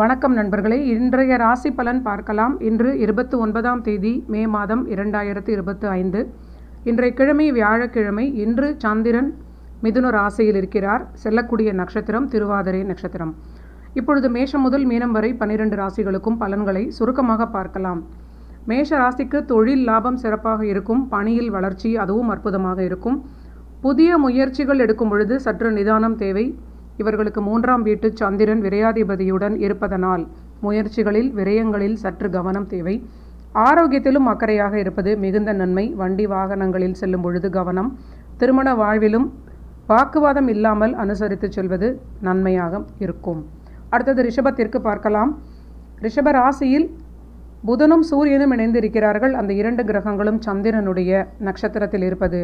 வணக்கம் நண்பர்களே. இன்றைய ராசி பலன் பார்க்கலாம். இன்று இருபத்தி ஒன்பதாம் தேதி மே மாதம் இரண்டாயிரத்தி இருபத்தி ஐந்து. இன்றைய கிழமை வியாழக்கிழமை இன்று சந்திரன் மிதுன ராசியில் இருக்கிறார். செல்லக்கூடிய நட்சத்திரம் திருவாதிரை நட்சத்திரம். இப்பொழுது மேஷம் முதல் மீனம் வரை பன்னிரண்டு ராசிகளுக்கும் பலன்களை சுருக்கமாக பார்க்கலாம். மேஷ ராசிக்கு தொழில் லாபம் சிறப்பாக இருக்கும். பணியில் வளர்ச்சி அதுவும் அற்புதமாக இருக்கும். புதிய முயற்சிகள் எடுக்கும் பொழுது சற்று நிதானம் தேவை. இவர்களுக்கு மூன்றாம் வீட்டு சந்திரன் விரையாதிபதியுடன் இருப்பதனால் முயற்சிகளில் விரயங்களில் சற்று கவனம் தேவை. ஆரோக்கியத்திலும் அக்கறையாக இருப்பது மிகுந்த நன்மை. வண்டி வாகனங்களில் செல்லும் பொழுது கவனம். திருமண வாழ்விலும் வாக்குவாதம் இல்லாமல் அனுசரித்து செல்வது நன்மையாக இருக்கும். அடுத்தது ரிஷபத்திற்கு பார்க்கலாம். ரிஷப ராசியில் புதனும் சூரியனும் இணைந்திருக்கிறார்கள். அந்த இரண்டு கிரகங்களும் சந்திரனுடைய நட்சத்திரத்தில் இருப்பது.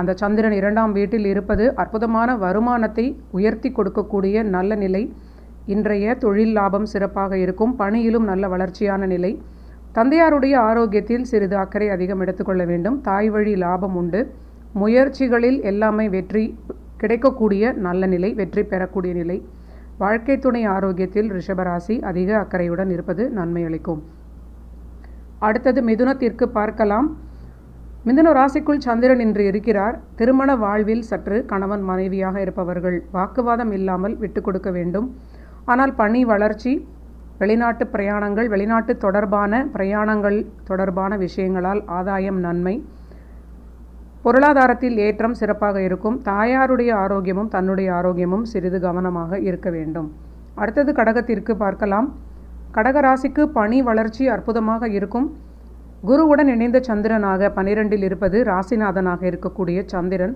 அந்த சந்திரன் இரண்டாம் வீட்டில் இருப்பது அற்புதமான வருமானத்தை உயர்த்தி கொடுக்கக்கூடிய நல்ல நிலை. இன்றைய தொழில் லாபம் சிறப்பாக இருக்கும். பணியிலும் நல்ல வளர்ச்சியான நிலை. தந்தையாருடைய ஆரோக்கியத்தில் சிறிது அக்கறை அதிகம் எடுத்துக்கொள்ள வேண்டும். தாய் வழி லாபம் உண்டு. முயற்சிகளில் எல்லாமே வெற்றி கிடைக்கக்கூடிய நல்ல நிலை வெற்றி பெறக்கூடிய நிலை. வாழ்க்கை துணை ஆரோக்கியத்தில் ரிஷபராசி அதிக அக்கறையுடன் இருப்பது நன்மை அளிக்கும். அடுத்தது மிதுனத்திற்கு பார்க்கலாம். மிதுன ராசிக்குள் சந்திரன் இன்று இருக்கிறார். திருமண வாழ்வில் சற்று கணவன் மனைவியாக இருப்பவர்கள் வாக்குவாதம் இல்லாமல் விட்டு கொடுக்க வேண்டும். ஆனால் பணி வளர்ச்சி வெளிநாட்டு பிரயாணங்கள் வெளிநாட்டு தொடர்பான பிரயாணங்கள் தொடர்பான விஷயங்களால் ஆதாயம் நன்மை. பொருளாதாரத்தில் ஏற்றம் சிறப்பாக இருக்கும். தாயாருடைய ஆரோக்கியமும் தன்னுடைய ஆரோக்கியமும் சிறிது கவனமாக இருக்க வேண்டும். அடுத்தது கடகத்திற்கு பார்க்கலாம். கடகராசிக்கு பணி வளர்ச்சி அற்புதமாக இருக்கும். குருவுடன் இணைந்த சந்திரனாக பனிரெண்டில் இருப்பது ராசிநாதனாக இருக்கக்கூடிய சந்திரன்.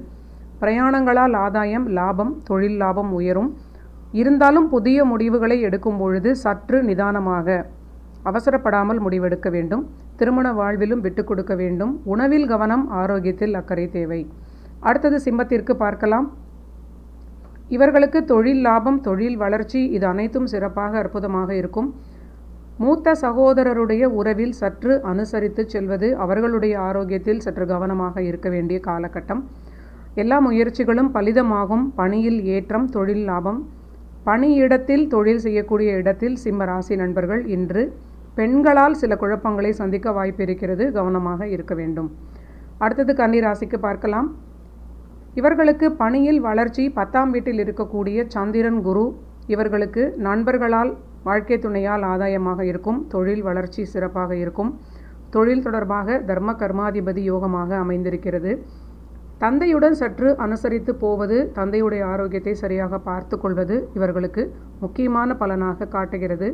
பிரயாணங்களால் ஆதாயம் லாபம் தொழில் லாபம் உயரும். இருந்தாலும் புதிய முடிவுகளை எடுக்கும் பொழுது சற்று நிதானமாக அவசரப்படாமல் முடிவெடுக்க வேண்டும். திருமண வாழ்விலும் விட்டு கொடுக்க வேண்டும். உணவில் கவனம் ஆரோக்கியத்தில் அக்கறை தேவை. அடுத்தது சிம்மத்திற்கு பார்க்கலாம். இவர்களுக்கு தொழில் லாபம் தொழில் வளர்ச்சி இது அனைத்தும் சிறப்பாக அற்புதமாக இருக்கும். மூத்த சகோதரருடைய உறவில் சற்று அனுசரித்து செல்வது அவர்களுடைய ஆரோக்கியத்தில் சற்று கவனமாக இருக்க வேண்டிய காலகட்டம். எல்லா முயற்சிகளும் பலிதமாகும். பணியில் ஏற்றம் தொழில் லாபம். பணியிடத்தில் தொழில் செய்யக்கூடிய இடத்தில் சிம்ம ராசி நண்பர்கள் இன்று பெண்களால் சில குழப்பங்களை சந்திக்க வாய்ப்பு இருக்கிறது கவனமாக இருக்க வேண்டும். அடுத்தது கன்னி ராசிக்கு பார்க்கலாம். இவர்களுக்கு பணியில் வளர்ச்சி பத்தாம் வீட்டில் இருக்கக்கூடிய சந்திரன் குரு இவர்களுக்கு நண்பர்களால் வாழ்க்கை துணையால் ஆதாயமாக இருக்கும் தொழில் வளர்ச்சி சிறப்பாக இருக்கும். தொழில் தொடர்பாக தர்ம கர்மாதிபதி யோகமாக அமைந்திருக்கிறது. தந்தையுடன் சற்று அனுசரித்து போவது தந்தையுடைய ஆரோக்கியத்தை சரியாக பார்த்து கொள்வது இவர்களுக்கு முக்கியமான பலனாக காட்டுகிறது.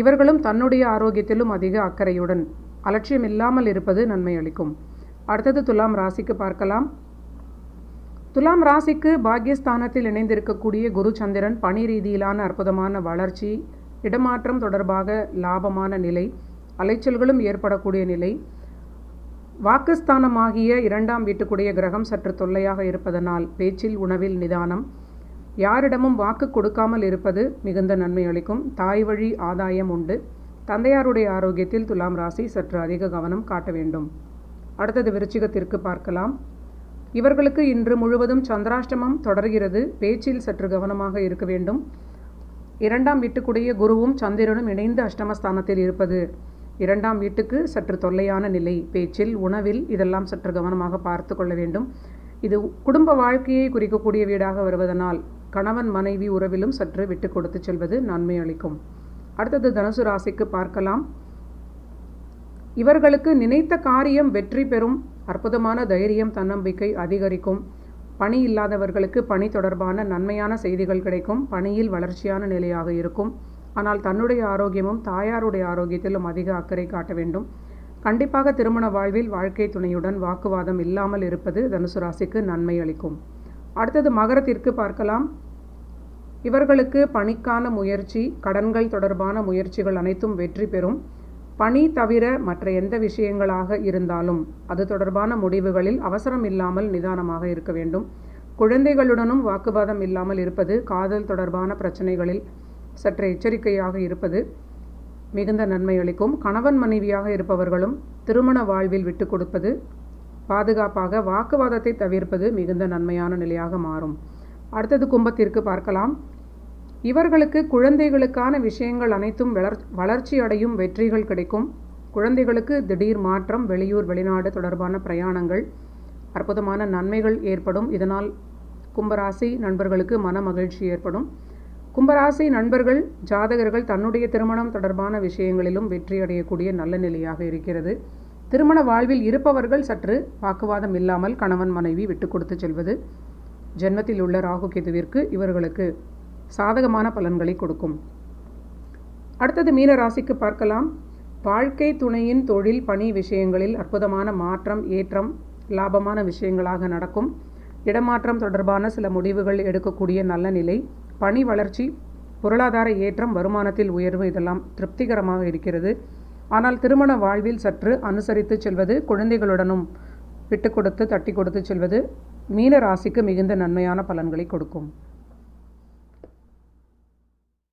இவர்களும் தன்னுடைய ஆரோக்கியத்திலும் அதிக அக்கறையுடன் அலட்சியம் இல்லாமல் இருப்பது நன்மை அளிக்கும் அடுத்தது துலாம் ராசிக்கு பார்க்கலாம். துலாம் ராசிக்கு பாக்யஸ்தானத்தில் இணைந்திருக்கக்கூடிய குரு சந்திரன் பணி ரீதியிலான அற்புதமான வளர்ச்சி இடமாற்றம் தொடர்பாக லாபமான நிலை அலைச்சல்களும் ஏற்படக்கூடிய நிலை. வாக்குஸ்தானமாகிய இரண்டாம் வீட்டுக்குடைய கிரகம் சற்று தொல்லையாக இருப்பதனால் பேச்சில் உணவில் நிதானம். யாரிடமும் வாக்கு கொடுக்காமல் இருப்பது மிகுந்த நன்மை அளிக்கும். தாய் வழி ஆதாயம் உண்டு. தந்தையாருடைய ஆரோக்கியத்தில் துலாம் ராசி சற்று அதிக கவனம் காட்ட வேண்டும். அடுத்தது விருச்சிகத்திற்கு பார்க்கலாம். இவர்களுக்கு இன்று முழுவதும் சந்திராஷ்டமம் தொடர்கிறது. பேச்சில் சற்று கவனமாக இருக்க வேண்டும். இரண்டாம் வீட்டுக்குடைய குருவும் சந்திரனும் இணைந்து அஷ்டமஸ்தானத்தில் இருப்பது இரண்டாம் வீட்டுக்கு சற்று தொல்லையான நிலை. பேச்சில் உணவில் இதெல்லாம் சற்று கவனமாக பார்த்து கொள்ள வேண்டும். இது குடும்ப வாழ்க்கையை குறிக்கக்கூடிய வீடாக வருவதனால் கணவன் மனைவி உறவிலும் சற்று விட்டு கொடுத்து செல்வது நன்மை அளிக்கும். அடுத்தது தனுசு ராசிக்கு பார்க்கலாம். இவர்களுக்கு நினைத்த காரியம் வெற்றி பெறும் அற்புதமான தைரியம் தன்னம்பிக்கை அதிகரிக்கும். பணி இல்லாதவர்களுக்கு பணி தொடர்பான நன்மையான செய்திகள் கிடைக்கும். பணியில் வளர்ச்சியான நிலையாக இருக்கும். ஆனால் தன்னுடைய ஆரோக்கியமும் தாயாருடைய ஆரோக்கியத்திலும் அதிக அக்கறை காட்ட வேண்டும். கண்டிப்பாக திருமண வாழ்வில் வாழ்க்கை துணையுடன் வாக்குவாதம் இல்லாமல் இருப்பது தனுசு ராசிக்கு நன்மை அளிக்கும். அடுத்தது மகரத்திற்கு பார்க்கலாம். இவர்களுக்கு பணிக்கான முயற்சி கடன்கள் தொடர்பான முயற்சிகள் அனைத்தும் வெற்றி பெறும். பணி தவிர மற்ற எந்த விஷயங்களாக இருந்தாலும் அது தொடர்பான முடிவுகளில் அவசரம் இல்லாமல் நிதானமாக இருக்க வேண்டும். குழந்தைகளுடனும் வாக்குவாதம் இல்லாமல் இருப்பது காதல் தொடர்பான பிரச்சனைகளில் சற்று எச்சரிக்கையாக இருப்பது மிகுந்த நன்மை அளிக்கும். கணவன் மனைவியாக இருப்பவர்களும் திருமண வாழ்வில் விட்டு கொடுப்பது பாதுகாப்பாக வாக்குவாதத்தை தவிர்ப்பது மிகுந்த நன்மையான நிலையாக மாறும். அடுத்தது கும்பத்திற்கு பார்க்கலாம். இவர்களுக்கு குழந்தைகளுக்கான விஷயங்கள் அனைத்தும் வளர் வளர்ச்சி அடையும் வெற்றிகள் கிடைக்கும். குழந்தைகளுக்கு திடீர் மாற்றம் வெளியூர் வெளிநாடு தொடர்பான பிரயாணங்கள் அற்புதமான நன்மைகள் ஏற்படும். இதனால் கும்பராசி நண்பர்களுக்கு மன மகிழ்ச்சி ஏற்படும். கும்பராசி நண்பர்கள் ஜாதகர்கள் தன்னுடைய திருமணம் தொடர்பான விஷயங்களிலும் வெற்றி அடையக்கூடிய நல்ல நிலையாக இருக்கிறது. திருமண வாழ்வில் இருப்பவர்கள் சற்று வாக்குவாதம் இல்லாமல் கணவன் மனைவி விட்டு கொடுத்து செல்வது. ஜென்மத்தில் உள்ள ராகு கேதுவிற்கு இவர்களுக்கு சாதகமான பலன்களை கொடுக்கும். அடுத்தது மீன ராசிக்கு பார்க்கலாம். வாழ்க்கை துணையின் தொழில் பணி விஷயங்களில் அற்புதமான மாற்றம் ஏற்றம் லாபமான விஷயங்களாக நடக்கும். இடமாற்றம் தொடர்பான சில முடிவுகள் எடுக்கக்கூடிய நல்ல நிலை. பணி வளர்ச்சி பொருளாதார ஏற்றம் வருமானத்தில் உயர்வு இதெல்லாம் திருப்திகரமாக இருக்கிறது. ஆனால் திருமண வாழ்வில் சற்று அனுசரித்து செல்வது குழந்தைகளுடனும் விட்டு கொடுத்து தட்டி கொடுத்து செல்வது மீன ராசிக்கு மிகுந்த நன்மையான பலன்களை கொடுக்கும்.